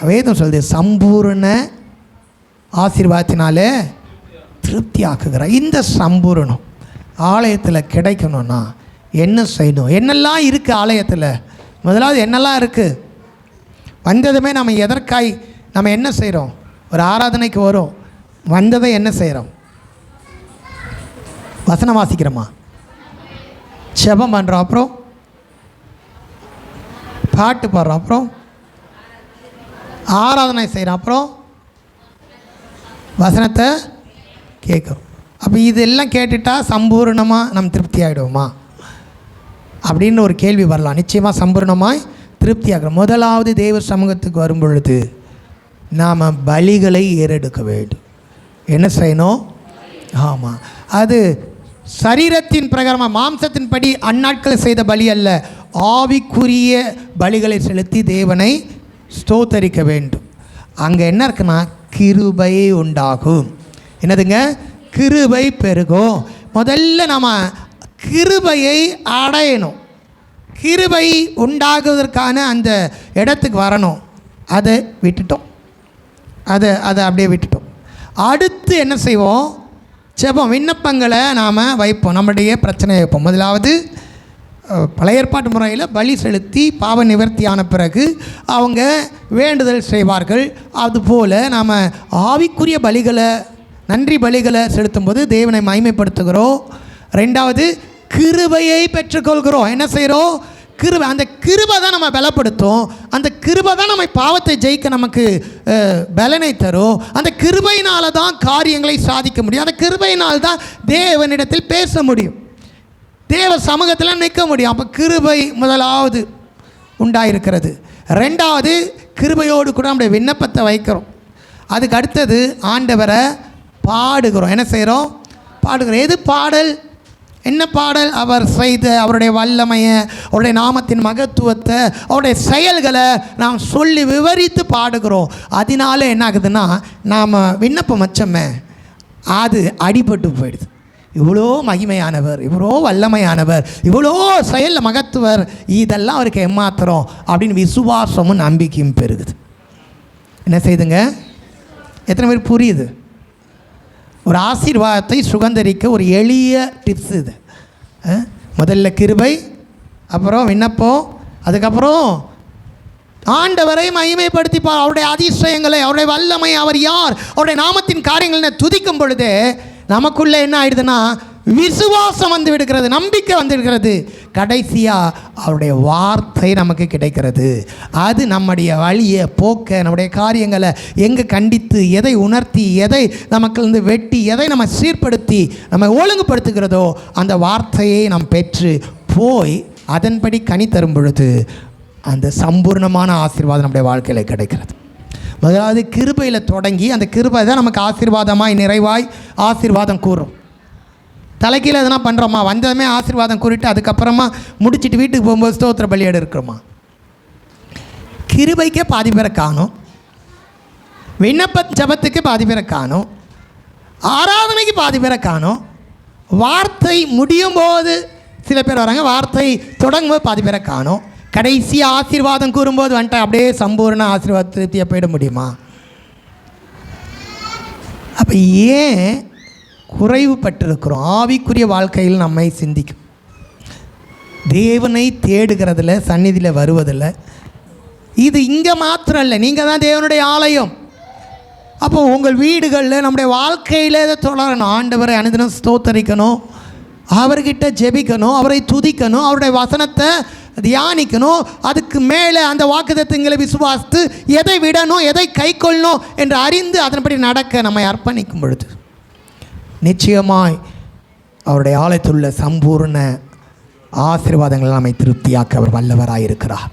வேதம் சொல்லுது சம்பூர்ண ஆசீர்வாதத்தினாலே திருப்தி ஆக்குகிறார் இந்த சம்பூரணம் ஆலயத்தில் கிடைக்கணும்னா என்ன செய்யணும்? என்னெல்லாம் இருக்குது ஆலயத்தில்? முதலாவது என்னெல்லாம் இருக்குது வந்ததுமே நம்ம எதற்காய் நம்ம என்ன செய்கிறோம் ஒரு ஆராதனைக்கு வரும். வந்ததை என்ன செய்கிறோம் வசனம் வாசிக்கிறோமா? செபம் பண்ணுறோம் அப்புறம் பாட்டு பாடுறோம். அப்புறம் ஆராதனை செய்கிறோம் அப்புறம் வசனத்தை கேட்குறோம். அப்போ இதெல்லாம் கேட்டுட்டா சம்பூர்ணமாக நம்ம திருப்தி ஆகிடுவோமா அப்படின்னு ஒரு கேள்வி வரலாம். நிச்சயமாக சம்பூர்ணமாய் திருப்தி ஆகிறோம் முதலாவது தெய்வ சமூகத்துக்கு வரும் பொழுது நாம் பலிகளை ஏறெடுக்க வேண்டும். என்ன செய்யணும்? ஆமாம் அது சரீரத்தின் பிரகாரமாக மாம்சத்தின் படி அந்நாட்களை செய்த பலி அல்ல. ஆவிக்குரிய பலிகளை செலுத்தி தேவனை ஸ்தோத்தரிக்க வேண்டும். அங்கே என்ன இருக்குன்னா கிருபை உண்டாகும். என்னதுங்க? கிருபை பெருகும். முதல்ல நம்ம கிருபையை அடையணும். கிருபை உண்டாகுவதற்கான அந்த இடத்துக்கு வரணும். அதை விட்டுட்டோம். அதை அதை அப்படியே விட்டுட்டோம். அடுத்து என்ன செய்வோம்? செபம் விண்ணப்பங்களை நாம் வைப்போம். நம்முடைய பிரச்சனையை வைப்போம். முதலாவது பழைய ஏற்பாட்டு முறையில் பலி செலுத்தி பாவ நிவர்த்தியான பிறகு அவங்க வேண்டுதல் செய்வார்கள். அதுபோல் நாம் ஆவிக்குரிய பலிகளை நன்றி பலிகளை செலுத்தும்போது தேவனை மகிமைப்படுத்துகிறோம். ரெண்டாவது கிருபையை பெற்றுக்கொள்கிறோம். என்ன செய்கிறோம்? கிருபை அந்த கிருபை தான் நம்ம பலப்படுத்தும். அந்த கிருபை தான் நம்ம பாவத்தை ஜெயிக்க நமக்கு பலனை தரும். அந்த கிருபையினால தான் காரியங்களை சாதிக்க முடியும். அந்த கிருபையினால் தான் தேவனிடத்தில் பேச முடியும். தேவ சமூகத்தில் நிற்க முடியும். அப்போ கிருபை முதலாவது உண்டாயிருக்கிறது. ரெண்டாவது கிருபையோடு கூட நம்முடைய விண்ணப்பத்தை வைக்கிறோம். அதுக்கு அடுத்தது ஆண்டவரை பாடுகிறோம். என்ன செய்கிறோம்? பாடுகிறோம். எது பாடல்? என்ன பாடல்? அவர் செய்த அவருடைய வல்லமையை அவருடைய நாமத்தின் மகத்துவத்தை அவருடைய செயல்களை நாம் சொல்லி விவரித்து பாடுகிறோம். அதனால என்ன ஆகுதுன்னா நாம் விண்ணப்பம் வச்சோமே அது அடிபட்டு போயிடுது. இவ்வளோ மகிமையானவர் இவ்வளோ வல்லமையானவர் இவ்வளோ செயல் மகத்துவர் இதெல்லாம் அவருக்கு ஏமாத்துறோம் அப்படின்னு விசுவாசமும் நம்பிக்கையும் பெருகுது. என்ன செய்துங்க? எத்தனை பேர் புரியுது? ஒரு ஆசீர்வாதத்தை சுகந்தரிக்க ஒரு எளிய டிப்ஸ் இது. முதல்ல கிருபை அப்புறம் விண்ணப்பம் அதுக்கப்புறம் ஆண்டவரை மகிமைப்படுத்திப்பார் அவருடைய அதிசயங்களை அவருடைய வல்லமை அவர் யார் அவருடைய நாமத்தின் காரியங்களை துதிக்கும் பொழுது நமக்குள்ளே என்ன ஆயிடுதுன்னா விசுவாசம் வந்து விடுகிறது நம்பிக்கை வந்து விடுகிறது. கடைசியாக அவருடைய வார்த்தை நமக்கு கிடைக்கிறது. அது நம்முடைய வழியை போக்க நம்முடைய காரியங்களை எங்கே கண்டித்து எதை உணர்த்தி எதை நமக்கு வெட்டி எதை நம்ம சீர்படுத்தி நம்ம ஒழுங்குபடுத்துகிறதோ அந்த வார்த்தையை நாம் பெற்று போய் அதன்படி கனி தரும் பொழுது அந்த சம்பூர்ணமான ஆசீர்வாதம் நம்முடைய வாழ்க்கையில் கிடைக்கிறது. அதாவது கிருபையில் தொடங்கி அந்த கிருபை தான் நமக்கு ஆசீர்வாதமாய் நிறைவாய் ஆசீர்வாதம் கூறும். தலைக்கீழ எதனா பண்ணுறோமா வந்ததுமே ஆசீர்வாதம் கூறிட்டு அதுக்கப்புறமா முடிச்சுட்டு வீட்டுக்கு போகும்போது ஸ்தோத்திர பலியாடு இருக்கிறோமா கிருபைக்கே பாதி பேரை காணும். விண்ணப்ப ஜபத்துக்கு பாதி பேரை காணும். ஆராதனைக்கு பாதி பேரை காணும். வார்த்தை முடியும் போது சில பேர் வராங்க வார்த்தை தொடங்கும் போது பாதி பேரை காணும். கடைசி ஆசீர்வாதம் கூறும்போது வந்துட்டு அப்படியே சம்பூர்ண ஆசீர்வாத திருப்தியாக போயிட முடியுமா? அப்போ ஏன் குறைவுபட்டிருக்கிறோம்? ஆவிக்குரிய வாழ்க்கையில் நம்மை சிந்திக்கும். தேவனை தேடுகிறதில் சந்நிதியில் வருவதில் இது இங்கே மாத்திரம் இல்லை நீங்கள் தான் தேவனுடைய ஆலயம். அப்போ உங்கள் வீடுகளில் நம்முடைய வாழ்க்கையில் இதை தொடரணும். ஆண்டவரை அனுதினம் ஸ்தோத்தரிக்கணும். அவர்கிட்ட ஜெபிக்கணும் அவரை துதிக்கணும் அவருடைய வசனத்தை தியானிக்கணும் அதுக்கு மேலே அந்த வாக்குதத்துங்களை விசுவாசித்து எதை விடணும் எதை கை கொள்ளணும் என்று அறிந்து அதன்படி நடக்க நம்மை அர்ப்பணிக்கும் பொழுது நிச்சயமாய் அவருடைய ஆலயத்தில் உள்ள சம்பூர்ண ஆசீர்வாதங்கள் நம்மை திருப்தியாக்க அவர் வல்லவராக இருக்கிறார்